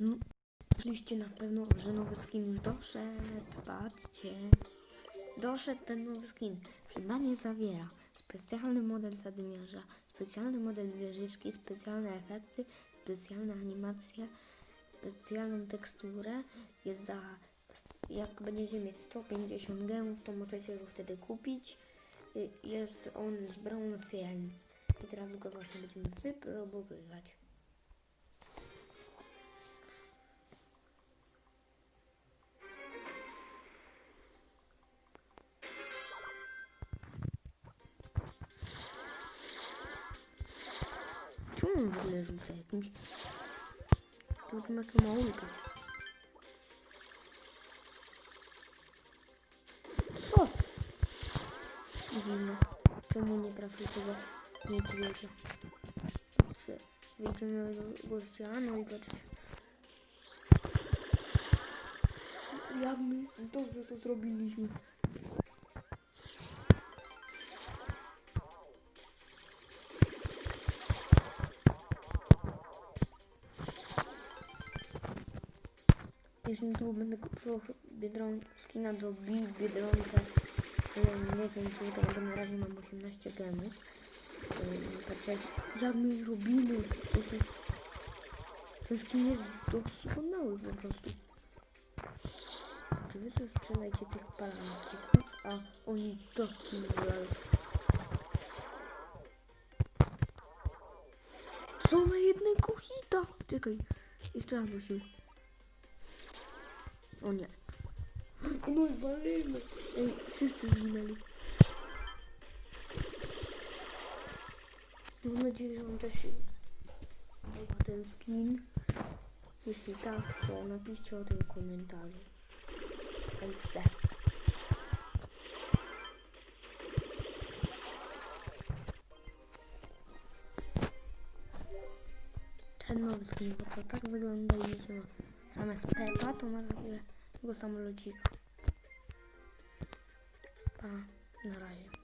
No, Myśliście na pewno, że nowy skin już doszedł. Patrzcie. Doszedł ten nowy skin. Przybranie zawiera specjalny model zadymiarza, specjalny model wieżyczki, specjalne efekty, specjalne animacje, specjalną teksturę. Jest za... Jak będziecie mieć 150 gemów, to możecie go wtedy kupić. Y, Jest on z Brown Fields. I teraz go właśnie będziemy wypróbowywać. Czemu on w ogóle rzuca jakimś... To ma to małulka. Co? Dziwne. Czemu nie trafił tego niedźwiedzia? Patrzcie. Wyjdziemy do gościa, no i patrzcie. Jak to. Jeśli tu będę kupował biedron, skina do Big Biedronka, nie wiem, czy to na razie mam 18 gemów. Patrzcie, jak my robimy. To, to, ten skin jest doskonały po prostu. Czy wy tu sprzedajcie tych palanczyków, a oni taki wyglądają. Co na jednego hita? Czekaj, jeszcze raz musimy. O nie. No walimy. Ej, wszyscy zginęli. Mam nadzieję, że on też się ten skin. Jeśli tak, to napiszcie o tym w komentarzu. Ej, chcę. Ten nowy skin, bo to tak wygląda i wiecie, no, zamiast Pepa to ma takiego samolocika. Pa, na razie.